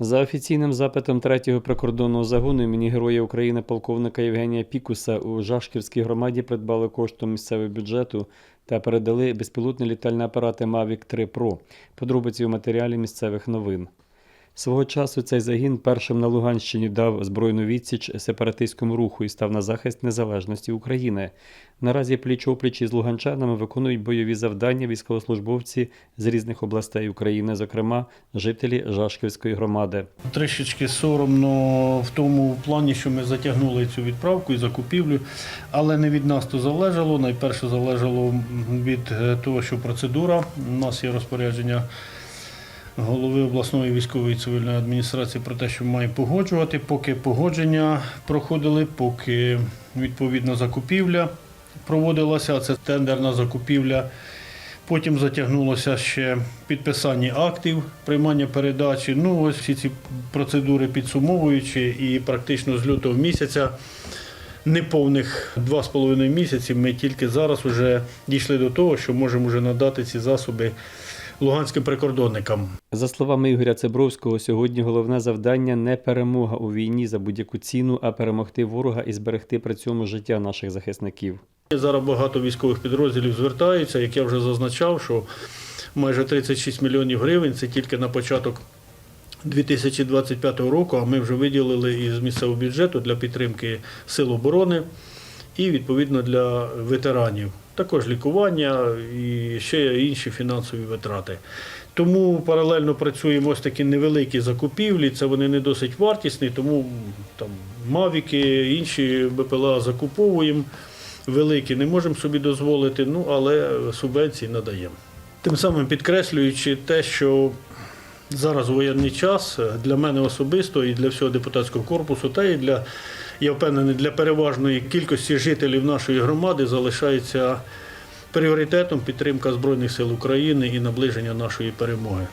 За офіційним запитом третього прикордонного загону імені Героя України полковника Євгенія Пікуса у Жашківській громаді придбали коштом місцевого бюджету та передали безпілотні літальні апарати Mavic 3 Pro. Подробиці у матеріалі місцевих новин. Свого часу цей загін першим на Луганщині дав збройну відсіч сепаратистському руху і став на захист незалежності України. Наразі пліч опліч із луганчанами виконують бойові завдання військовослужбовці з різних областей України, зокрема жителі Жашківської громади. Трішечки соромно в тому плані, що ми затягнули цю відправку і закупівлю, але не від нас то залежало. Найперше залежало від е, того, що процедура. У нас є розпорядження голови обласної військової цивільної адміністрації про те, що маємо погоджувати. Поки погодження проходили, поки відповідно закупівля проводилася, а це тендерна закупівля. Потім затягнулося ще підписання актів, приймання передачі. Ну, ось всі ці процедури підсумовуючи, і практично з лютого місяця, неповних два з половиною місяці, ми тільки зараз вже дійшли до того, що можемо вже надати ці засоби луганським прикордонникам. За словами Ігоря Цебровського, сьогодні головне завдання не перемога у війні за будь-яку ціну, а перемогти ворога і зберегти при цьому життя наших захисників. Зараз багато військових підрозділів звертаються, як я вже зазначав, що майже 36 мільйонів гривень це тільки на початок 2025 року, а ми вже виділили із місцевого бюджету для підтримки сил оборони і відповідно для ветеранів. Також лікування і ще інші фінансові витрати. Тому паралельно працюємо ось такі невеликі закупівлі, це вони не досить вартісні, тому там мавіки, інші БПЛА закуповуємо великі не можемо собі дозволити, ну але субвенції надаємо. Тим самим підкреслюючи те, що зараз воєнний час для мене особисто і для всього депутатського корпусу, та і для, я впевнений, для переважної кількості жителів нашої громади залишається пріоритетом підтримка Збройних сил України і наближення нашої перемоги.